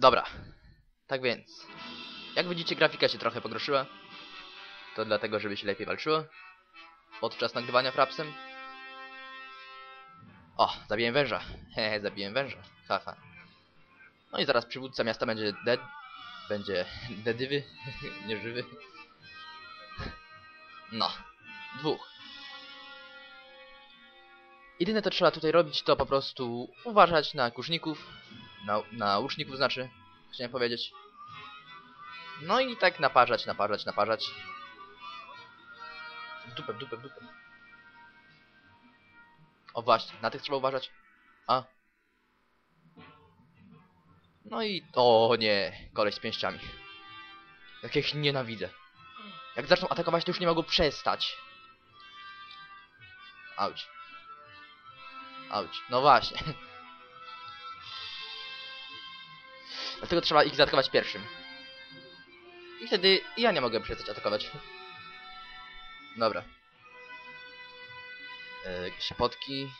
Dobra. Tak więc. Jak widzicie, grafika się trochę pogorszyła. To dlatego, żeby się lepiej walczyło. Podczas nagrywania frapsem. O, zabiłem węża. Hehe, zabiłem węża. Haha. No i zaraz przywódca miasta będzie dead. Będzie dedywy, nieżywy. No. Dwóch. Jedyne co trzeba tutaj robić to po prostu uważać na kuszników. Na, na łuczników znaczy, chciałem powiedzieć. No i tak naparzać, naparzać, naparzać. W dupę, w dupę, w dupę. O właśnie, na tych trzeba uważać. A. No i... O nie, koleś z pięściami. Jak ja ich nienawidzę. Jak zaczną atakować, to już nie mogą przestać. Auć. Auć. No właśnie. Dlatego trzeba ich zaatakować pierwszym. I wtedy ja nie mogę przestać atakować. Dobra. Potki.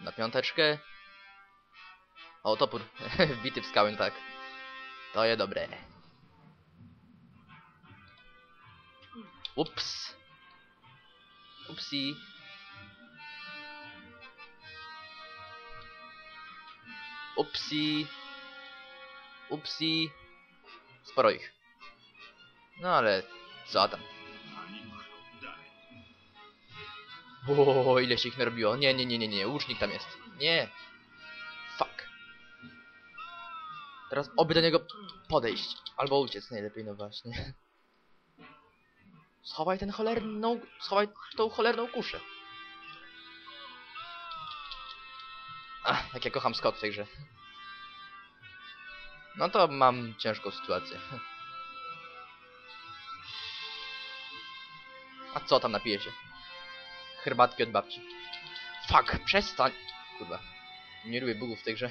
Na piąteczkę. O, topór. Wbity w skałę, tak. To jest dobre. Ups. Upsi. Upsi. Upsi. Sporo ich. No ale co tam? O, ile się ich narobiło. Nie, nie, nie, nie, nie. Łucznik tam jest. Nie. Fuck. Teraz oby do niego podejść. Albo uciec najlepiej, no właśnie. Schowaj ten cholerną... Schowaj tą cholerną kuszę. Ach, jak ja kocham Scott w tej grze. No to mam ciężką sytuację. A co tam napije się? Herbatki od babci. Fuck, przestań! Kurwa. Nie lubię bugów w tej grze.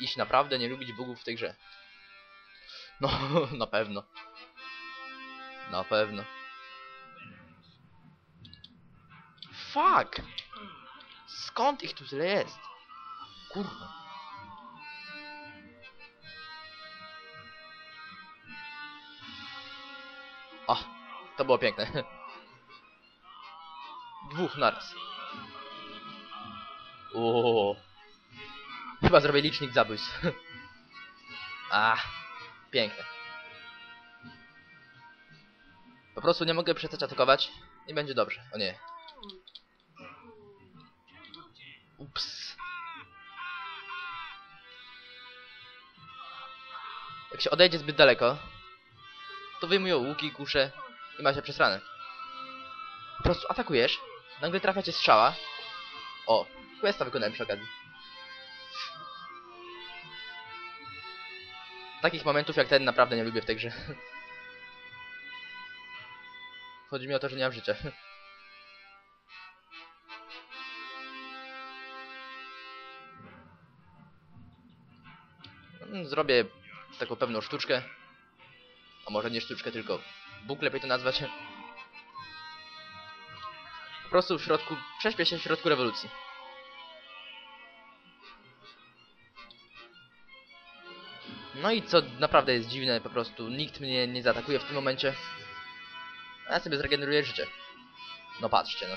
Iść naprawdę nie lubić bugów w tej grze. No, na pewno. Na pewno. Fuck! Skąd ich tu tyle jest? Kurwa. To było piękne. Dwóch naraz. O, Chyba zrobię licznik zabójstw. A, piękne. Po prostu nie mogę przestać atakować i będzie dobrze. O nie. Ups. Jak się odejdzie zbyt daleko, to wyjmują łuki, kusze i ma się przesrane. Po prostu atakujesz, nagle trafia cię strzała. O, questa wykonałem przy okazji. Takich momentów jak ten naprawdę nie lubię w tej grze. Chodzi mi o to, że nie mam życia. Zrobię taką pewną sztuczkę. A może nie sztuczkę, tylko bóg lepiej to nazwać. Po prostu w środku, prześpię się w środku rewolucji. No i co naprawdę jest dziwne, po prostu nikt mnie nie zaatakuje w tym momencie. A ja sobie zregeneruję życie. No patrzcie, no.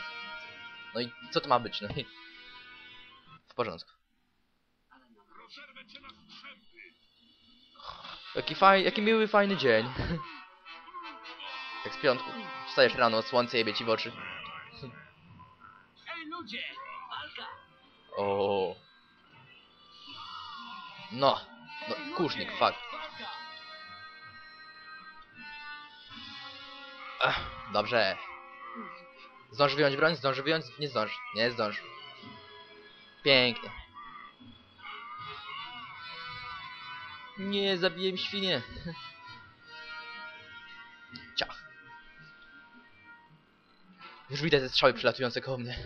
No i co to ma być, no i... W porządku. Jaki faj... Jaki miły, fajny dzień. Jak z piątku. Wstajesz rano, słońce jebie ci w oczy. Ej ludzie, walka! O. No. No, kusznik, fuck. Ech, dobrze. Zdąży wyjąć broń? Zdąży wyjąć? Nie zdąży. Nie zdąży. Pięknie. Nie, zabiłem świnię. Już widać te strzały przylatujące koło mnie.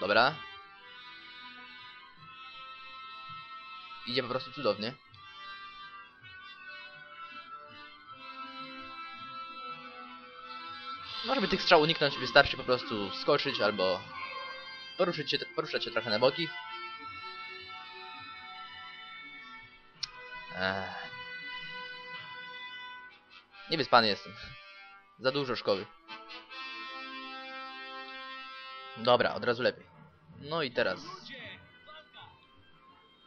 Dobra. Idzie po prostu cudownie. No, żeby tych strzał uniknąć, wystarczy po prostu skoczyć albo poruszyć się, poruszać się trochę na boki. Ech. Niewyspany jestem. Za dużo szkoły. Dobra, od razu lepiej. No i teraz.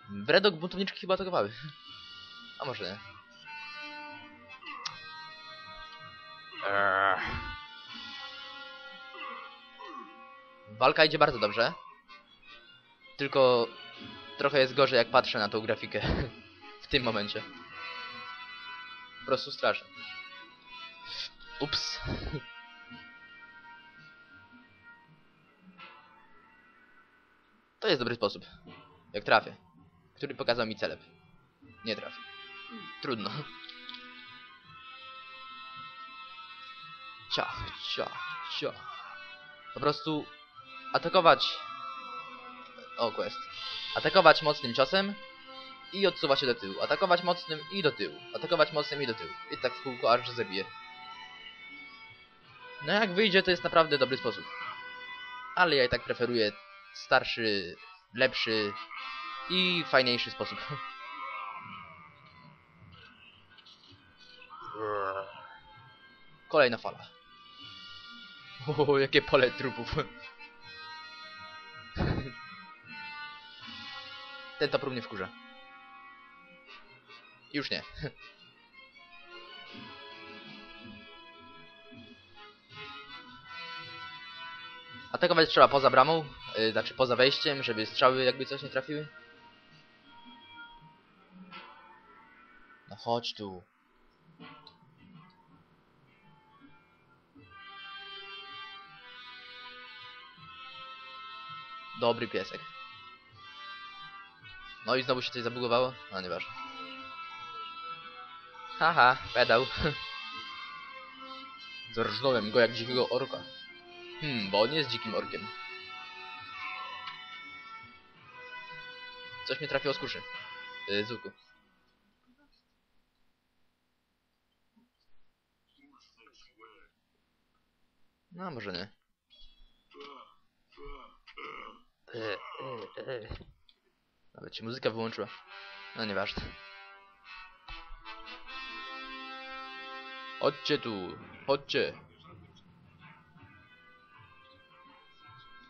Według buntowniczki chyba atakowały. A może nie. Eee. Walka idzie bardzo dobrze. Tylko trochę jest gorzej jak patrzę na tą grafikę w tym momencie. Po prostu straszne. Ups. To jest dobry sposób. Jak trafię. Który pokazał mi celeb. Nie trafię. Trudno. Ciach, ciach, ciach. Po prostu atakować... O, quest. Atakować mocnym ciosem i odsuwać się do tyłu. Atakować mocnym i do tyłu. Atakować mocnym i do tyłu. I tak w kółko aż zabije. No jak wyjdzie, to jest naprawdę dobry sposób. Ale ja i tak preferuję starszy, lepszy i fajniejszy sposób. Kolejna fala. O, jakie pole trupów. Ten topór mnie wkurza. Już nie. Atakować trzeba poza bramą, yy, znaczy poza wejściem, żeby strzały jakby coś nie trafiły. No chodź tu. Dobry piesek. No i znowu się coś zabugowało? No nieważne. Haha, pedał. Zarżnąłem go jak dzikiego orka. Hmm, bo on jest dzikim orkiem. Coś mnie trafiło z kuszy. Yy, z. No, może nie. E, e. Nawet się muzyka wyłączyła. No nieważne. Chodźcie tu, chodźcie.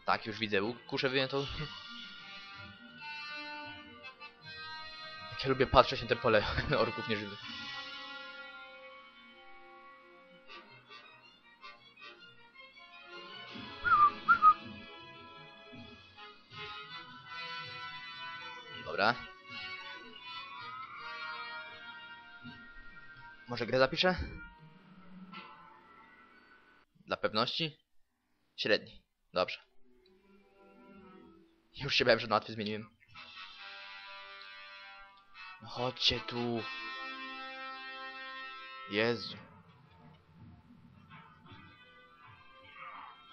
Tak, już widzę kuszę wyjętą. Jak ja lubię patrzeć na te pole orków nieżywych. Dobra. Może grę zapiszę? Dla pewności? Średni. Dobrze. Już się bałem, że na łatwy zmieniłem. No chodźcie tu. Jezu.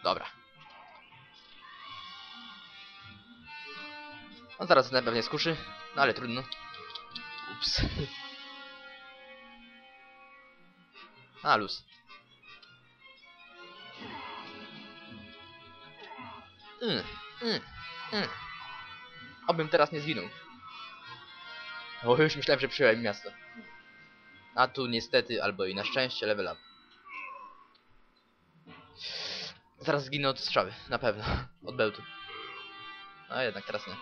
Dobra. On zaraz na pewnie skuszy, no ale trudno. Ups. A, luz. Mm, mm, mm. Obym teraz nie zginął. O, już myślałem, że przyjąłem miasto. A tu niestety, albo i na szczęście, level up. Zaraz zginę od strzały, na pewno. Od bełtu. A jednak teraz nie.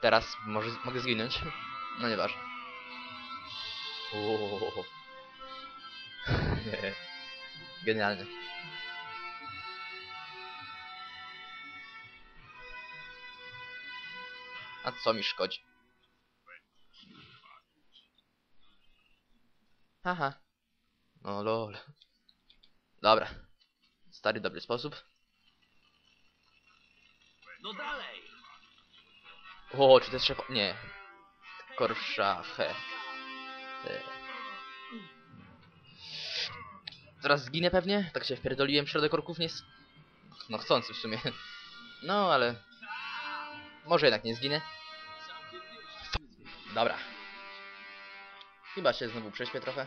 Teraz może mogę zginąć. No nieważne. Ooo. Genialnie. A co mi szkodzi? Haha. No lol. Dobra. Stary dobry sposób. No dalej! O, czy to jest szef... Nie. Korszache. Zaraz zginę pewnie? Tak się wpierdoliłem w środek orków, nie... No chcący w sumie. No, ale... Może jednak nie zginę. Dobra. Chyba się znowu prześpię trochę.